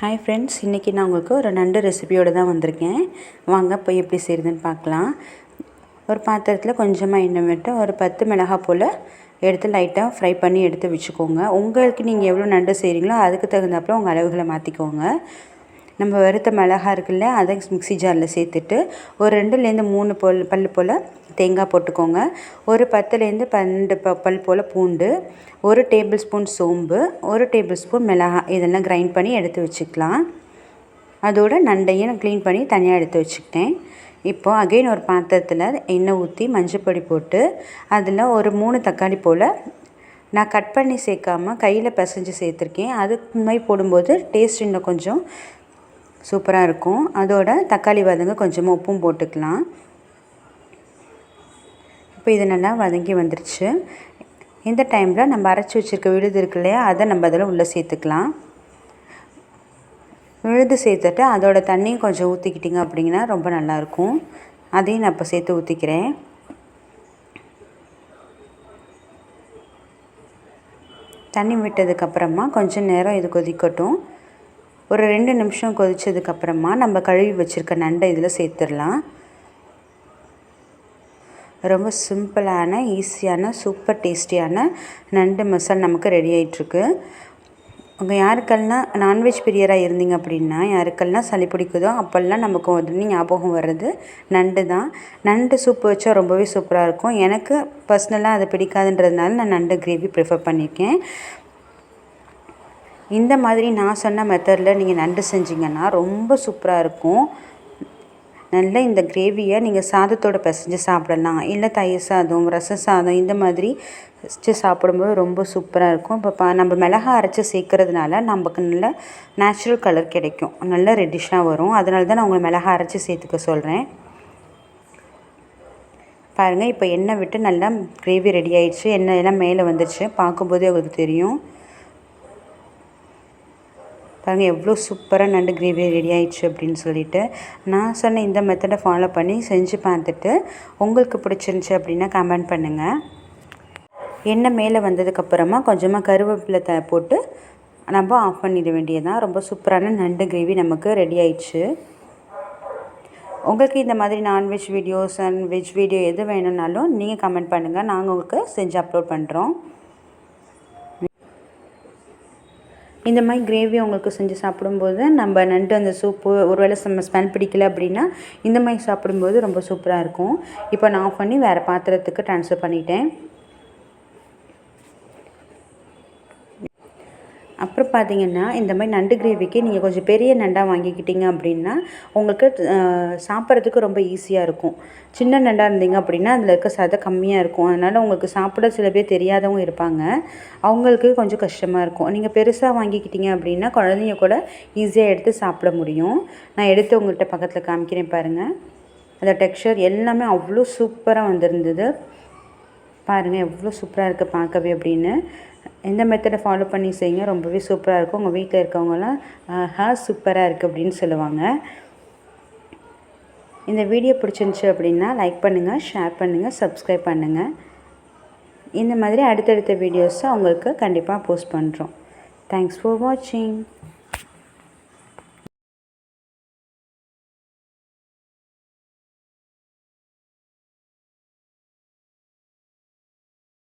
Hi friends இன்றைக்கி நான் உங்களுக்கு ஒரு நண்டு ரெசிபியோடு தான் வந்திருக்கேன். வாங்க போய் எப்படி செய்யுதுன்னு பார்க்கலாம். ஒரு பாத்திரத்தில் கொஞ்சமாக எண்ணெய் விட்டு ஒரு பத்து மிளகாய் போல் எடுத்து லைட்டாக ஃப்ரை பண்ணி எடுத்து வச்சுக்கோங்க. உங்களுக்கு நீங்கள் எவ்வளோ நண்டு செய்கிறீங்களோ அதுக்கு தகுந்தாப்பில் உங்கள் அளவுகளை மாற்றிக்கோங்க நம்ம வறுத்த மிளகா இருக்குல்ல அதை மிக்ஸி ஜாரில் சேர்த்துட்டு ஒரு ரெண்டுலேருந்து மூணு பல் பல் போல் தேங்காய் போட்டுக்கோங்க. ஒரு பத்துலேருந்து பன்னெண்டு ப பல் போல் பூண்டு ஒரு டேபிள் ஸ்பூன் சோம்பு ஒரு டேபிள் ஸ்பூன் மிளகாய் இதெல்லாம் கிரைண்ட் பண்ணி எடுத்து வச்சுக்கலாம். அதோட நண்டையும் நான் க்ளீன் பண்ணி தனியாக எடுத்து வச்சுக்கிட்டேன். இப்போது அகெயின் ஒரு பாத்திரத்தில் எண்ணெய் ஊற்றி மஞ்சப்பொடி போட்டு அதில் ஒரு மூணு தக்காளி போல் நான் கட் பண்ணி சேர்க்காமல் கையில் பிசைஞ்சு சேர்த்துருக்கேன். அதுக்கு மாதிரி போடும்போது டேஸ்ட் இன்னும் கொஞ்சம் சூப்பராக இருக்கும். அதோட தக்காளி வதங்க கொஞ்சமாக உப்பும் போட்டுக்கலாம். இப்போ இது நல்லா வதங்கி வந்துருச்சு. இந்த டைமில் நம்ம அரைச்சி வச்சுருக்க விழுது இருக்கு இல்லையா அதை நம்ம அதில் உள்ளே சேர்த்துக்கலாம். விழுது சேர்த்துட்டு அதோட தண்ணியும் கொஞ்சம் ஊற்றிக்கிட்டிங்க அப்படிங்கன்னா ரொம்ப நல்லாயிருக்கும் அதையும் நான் இப்போ சேர்த்து ஊற்றிக்கிறேன் தண்ணி விட்டதுக்கப்புறமா கொஞ்சம் நேரம் இது கொதிக்கட்டும். ஒரு ரெண்டு நிமிஷம் கொதித்ததுக்கப்புறமா நம்ம கழுவி வச்சுருக்க நண்டை இதில் சேர்த்துடலாம். ரொம்ப சிம்பிளான ஈஸியான சூப்பர் டேஸ்டியான நண்டு மசால் நமக்கு ரெடி ஆகிட்டுருக்கு உங்கள் யாருக்கெல்லாம் நான்வெஜ் பிரியராக இருந்தீங்க அப்படின்னா யாருக்கெல்லாம் சளி பிடிக்குதோ அப்போல்லாம் நமக்கு உடனே ஞாபகம் வர்றது நண்டு தான். நண்டு சூப் வச்சா ரொம்பவே சூப்பராக இருக்கும். எனக்கு பர்சனலாக அது பிடிக்காதுன்றதுனால நான் நண்டு கிரேவி ப்ரிஃபர் பண்ணியிருக்கேன். இந்த மாதிரி நான் சொன்ன மெத்தடில் நீங்கள் நண்டு செஞ்சிங்கன்னா ரொம்ப சூப்பராக இருக்கும். நல்ல இந்த கிரேவியை நீங்கள் சாதத்தோடு பிசைஞ்சு சாப்பிடலாம். இல்லை தயிர் சாதம் ரச சாதம் இந்த மாதிரி வச்சு சாப்பிடும்போது ரொம்ப சூப்பராக இருக்கும். இப்போ பா நம்ம மிளகா அரைச்சி சேர்க்கறதுனால நமக்கு நல்ல நேச்சுரல் கலர் கிடைக்கும். நல்ல ரெட்டிஷாக வரும். அதனால தான் நான் உங்களை மிளகா அரைச்சி சேர்த்துக்க சொல்கிறேன் பாருங்கள் இப்போ எண்ணெய் விட்டு நல்லா கிரேவி ரெடி ஆயிடுச்சு. எண்ணெய் எல்லாம் மேலே வந்துடுச்சு பார்க்கும்போதே உங்களுக்கு தெரியும். பாருங்கள் எவ்வளோ சூப்பராக நண்டு கிரேவி ரெடி ஆயிடுச்சு அப்படின்னு சொல்லிட்டு நான் சொன்ன இந்த மெத்தடை ஃபாலோ பண்ணி செஞ்சு பார்த்துட்டு உங்களுக்கு பிடிச்சிருந்துச்சி அப்படின்னா கமெண்ட் பண்ணுங்கள் எண்ணெய் மேலே வந்ததுக்கப்புறமா கொஞ்சமாக கருவேப்பிலை த போட்டு நம்ம ஆஃப் பண்ணிட வேண்டியதான் ரொம்ப சூப்பரான நண்டு கிரேவி நமக்கு ரெடி ஆயிடுச்சு. உங்களுக்கு இந்த மாதிரி non veg videos and veg video எது வேணும்னாலும் நீங்கள் கமெண்ட் பண்ணுங்கள் நாங்கள் உங்களுக்கு செஞ்சு அப்லோட் பண்ணுறோம் இந்த மாதிரி கிரேவி உங்களுக்கு செஞ்சு சாப்பிடும்போது நம்ம நண்டு அந்த சூப்பு ஒருவேளை நம்ம ஸ்மெல் பிடிக்கல அப்படின்னா இந்த மாதிரி சாப்பிடும்போது ரொம்ப சூப்பராக இருக்கும். இப்போ நான் ஆஃப் பண்ணி வேறு பாத்திரத்துக்கு ட்ரான்ஸ்ஃபர் பண்ணிட்டேன். அப்புறம் பார்த்தீங்கன்னா இந்த மாதிரி நண்டு கிரேவிக்கு நீங்கள் கொஞ்சம் பெரிய நண்டாக வாங்கிக்கிட்டீங்க அப்படின்னா உங்களுக்கு சாப்பிட்றதுக்கு ரொம்ப ஈஸியாக இருக்கும். சின்ன நண்டாக இருந்தீங்க அப்படின்னா அதில் இருக்க சதை கம்மியாக இருக்கும். அதனால் உங்களுக்கு சாப்பிட சில பேர் தெரியாதவங்க இருப்பாங்க. அவங்களுக்கு கொஞ்சம் கஷ்டமாக இருக்கும். நீங்கள் பெருசாக வாங்கிக்கிட்டீங்க அப்படின்னா குழந்தைங்க கூட ஈஸியாக எடுத்து சாப்பிட முடியும். நான் எடுத்து உங்கள்கிட்ட பக்கத்தில் காமிக்கிறேன் பாருங்கள் அந்த டெக்ஸ்சர் எல்லாமே அவ்வளோ சூப்பராக வந்திருந்தது. பாருங்கள் எவ்வளோ சூப்பராக இருக்குது பார்க்கவே அப்படின்னு. எந்த மெத்தடை ஃபாலோ பண்ணி செய்யுங்க. ரொம்பவே சூப்பராக இருக்கும். உங்கள் வீட்டில் இருக்கவங்கலாம் ஹேர் சூப்பராக இருக்குது அப்படின்னு சொல்லுவாங்க. இந்த வீடியோ பிடிச்சிருந்துச்சி அப்படின்னா லைக் பண்ணுங்கள் ஷேர் பண்ணுங்கள் சப்ஸ்கிரைப் பண்ணுங்கள் இந்த மாதிரி அடுத்தடுத்த வீடியோஸை உங்களுக்கு கண்டிப்பாக போஸ்ட் பண்ணுறோம் தேங்க்ஸ் ஃபார் வாட்சிங்